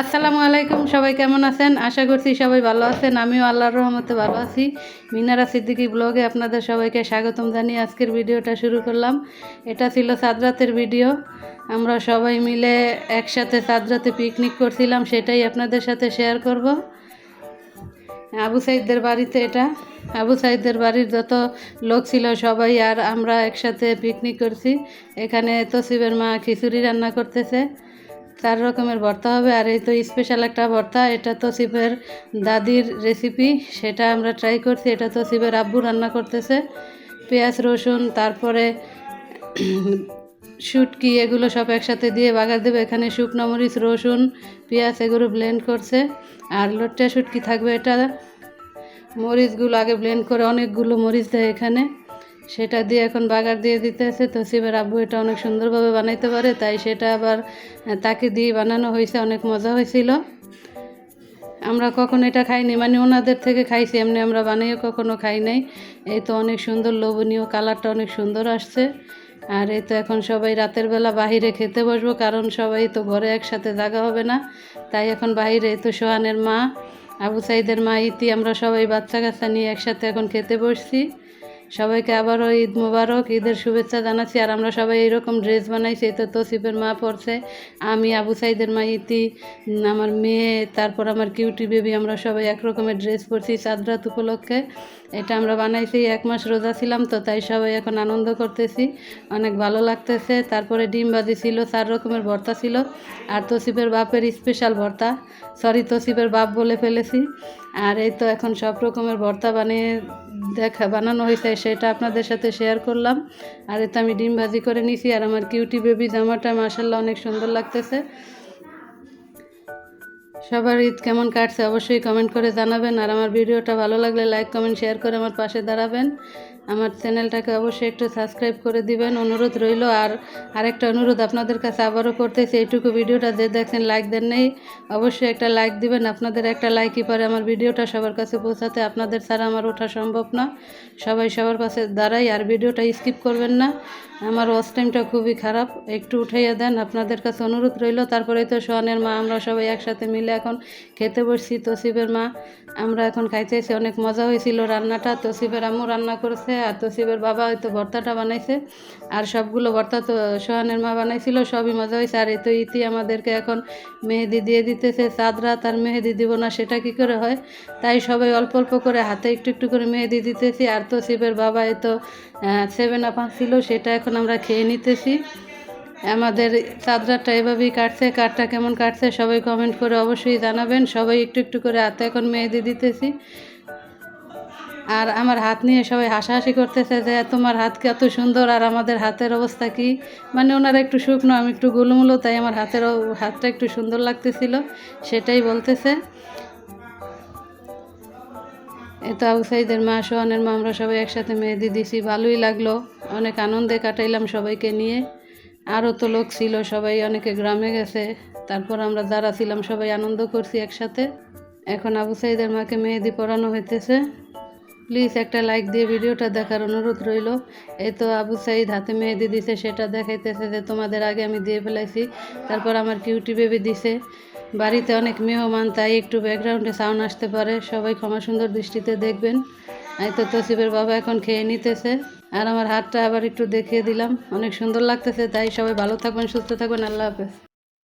আসসালামু আলাইকুম, সবাই কেমন আছেন? আশা করছি সবাই ভালো আছেন। আমিও আল্লাহর রহমতে ভালো আছি। মিনারা সিদ্দিকি ব্লগে আপনাদের সবাইকে স্বাগতম জানিয়ে আজকের ভিডিওটা শুরু করলাম। এটা ছিল সাদরাতের ভিডিও। আমরা সবাই মিলে একসাথে সাদরাতে পিকনিক করছিলাম, সেটাই আপনাদের সাথে শেয়ার করব। আবু সাইদদের বাড়িতে এটা। আবু সাইদদের বাড়ির যত লোক ছিল সবাই আর আমরা একসাথে পিকনিক করছি। এখানে তসিবের মা খিচুড়ি রান্না করতেছে। চার রকমের ভর্তা হবে। আর এই তো স্পেশাল একটা ভর্তা, এটা তো শিবের দাদির রেসিপি সেটা আমরা ট্রাই করছি। এটা তো শিবের আব্বু রান্না করতেছে। পেঁয়াজ, রসুন, তারপরে শুটকি, এগুলো সব একসাথে দিয়ে বাগার দেবে। এখানে শুকনো মরিচ, রসুন, পেঁয়াজ, এগুলো ব্লেন্ড করছে। আর লোটটা শুটকি থাকবে এটা। মরিচগুলো আগে ব্লেন্ড করে অনেকগুলো মরিচ দেয় এখানে। সেটা দিয়ে এখন বাগার দিয়ে দিতেছে। তো শিবের আব্বু এটা অনেক সুন্দরভাবে বানাইতে পারে, তাই সেটা আবার তাকে দিয়ে বানানো হয়েছে, অনেক মজা হয়েছিল। আমরা কখনো এটা খাইনি মানে ওনাদের থেকে খাইছি, এমনি আমরা বানিয়ে কখনো খাই নাই। এই তো অনেক সুন্দর লোভনীয় কালারটা অনেক সুন্দর আসছে। আর এই তো এখন সবাই রাতের বেলা বাহিরে খেতে বসবো, কারণ সবাই তো ঘরে একসাথে জাগা হবে না। তাই এখন এই তো সোহানের মা, আবু সাইদের মা, ইতি, আমরা সবাই বাচ্চা কাচ্চা নিয়ে একসাথে এখন খেতে বসছি। সবাইকে আবারও ঈদ মুবারক, ঈদের শুভেচ্ছা জানাচ্ছি। আর আমরা সবাই এইরকম ড্রেস বানাইছি তো তসিফের মা পড়ছে আমি, আবু সাইদের মা, ইতি, আমার মেয়ে, তারপর আমার কিউটি বেবি, আমরা সবাই এক রকমের ড্রেস পরছি চাঁদরাত উপলক্ষে। এটা আমরা বানাইছি, এক মাস রোজা ছিলাম তো, তাই সবাই এখন আনন্দ করতেছি, অনেক ভালো লাগতেছে। তারপরে ডিম ভাজি ছিল, চার রকমের ভর্তা ছিল, আর তসিফের বাপের স্পেশাল ভর্তা সরি তসিফের বাপ বলে ফেলেছি। আর এই তো এখন সব রকমের ভর্তা বানিয়ে দেখা বানানো হয়েছে, সেটা আপনাদের সাথে শেয়ার করলাম। আর এতে আমি ডিম ভাজি করে নিছি, আর আমার কিউটি বেবি জামাটা মাসাল্লাহ অনেক সুন্দর লাগতেছে। সবার ঈদ কেমন কাটছে অবশ্যই কমেন্ট করে জানাবেন। আর আমার ভিডিওটা ভালো লাগলে লাইক কমেন্ট শেয়ার করে আমার পাশে দাঁড়াবেন। আমার চ্যানেলটাকে অবশ্যই একটু সাবস্ক্রাইব করে দিবেন। অনুরোধ রইল, আর আরেকটা অনুরোধ আপনাদের কাছে আবারও করতেছি, এইটুকু ভিডিওটা যে দেখছেন লাইক দেন নেই, অবশ্যই একটা লাইক দিবেন। আপনাদের একটা লাইকই পারে আমার ভিডিওটা সবার কাছে পৌঁছাতে আপনাদের ছাড়া আমার ওঠা সম্ভব না। সবাই সবার পাশে দাঁড়াই, আর ভিডিওটা স্কিপ করবেন না। আমার ওয়াচ টাইমটা খুবই খারাপ। একটু উঠাইয়া দেন, আপনাদের কাছে অনুরোধ রইল। তারপরে তো সোহানের মা, আমরা সবাই একসাথে মিলে এখন খেতে বসছি তসিবের মা। আমরা এখন খাইতেছি অনেক মজা হয়েছিল রান্নাটা। তসিবের আম্মু রান্না করেছে আর তসিবের বাবা হয়তো ভর্তাটা বানাইছে। আর সবগুলো ভর্তা তো সোহানের মা বানাইছিল, সবই মজা হয়েছে। আর এই তো ইতি আমাদেরকে এখন মেহেদি দিয়ে দিতেছে। চাঁদ রাত আর মেহেদি দিব না, সেটা কি করে হয়? তাই সবাই অল্প অল্প করে হাতে একটু একটু করে মেহেদি দিতেছি। আর তো শিবের বাবা এই তো সেভেন আপ ছিল, সেটা এখন আমরা খেয়ে নিতেছি। আমাদের চাদরাটা এভাবেই কাটছে, কাঠটা কেমন কাটছে সবাই কমেন্ট করে অবশ্যই জানাবেন। সবাই একটু একটু করে হাতে এখন মেহেদি দিতেছি। আর আমার হাত নিয়ে সবাই হাসাহাসি করতেছে যে, তোমার হাত কত সুন্দর আর আমাদের হাতের অবস্থা কি? মানে ওনারা একটু শুকনো, আমি একটু গুলুমুলো তাই আমার হাতের হাতটা একটু সুন্দর লাগতেছিল, সেটাই বলতেছে। এ তো আবু সাইদের মা, সোহানের মা, আমরা সবাই একসাথে মেহেদি দিছি, ভালোই লাগল। অনেক আনন্দে কাটাইলাম সবাইকে নিয়ে। আরও তো লোক ছিল, সবাই অনেকে গ্রামে গেছে। তারপর আমরা যারা ছিলাম সবাই আনন্দ করছি একসাথে। এখন আবু সাইদের মাকে মেহেদি পরানো হইতেছে। প্লিজ একটা লাইক দিয়ে ভিডিওটা দেখার অনুরোধ রইল। এই তো আবু সাইদ হাতে মেহেদি দিছে, সেটা দেখাইতেছে যে তোমাদের আগে আমি দিয়ে ফেলাইছি। তারপর আমার কিউটি বেবি দিছে। বাড়িতে অনেক মেহমান, তাই একটু ব্যাকগ্রাউন্ডে সাউন্ড আসতে পারে। সবাই ক্ষমা সুন্দর দৃষ্টিতে দেখবেন। এই তো তসিবের বাবা এখন খেয়ে নিতেছে। আর আমার হাতটা আবার একটু দেখিয়ে দিলাম। অনেক সুন্দর লাগতেছে, তাই সবাই ভালো থাকবেন, সুস্থ থাকবেন, আল্লাহ হাফেজ।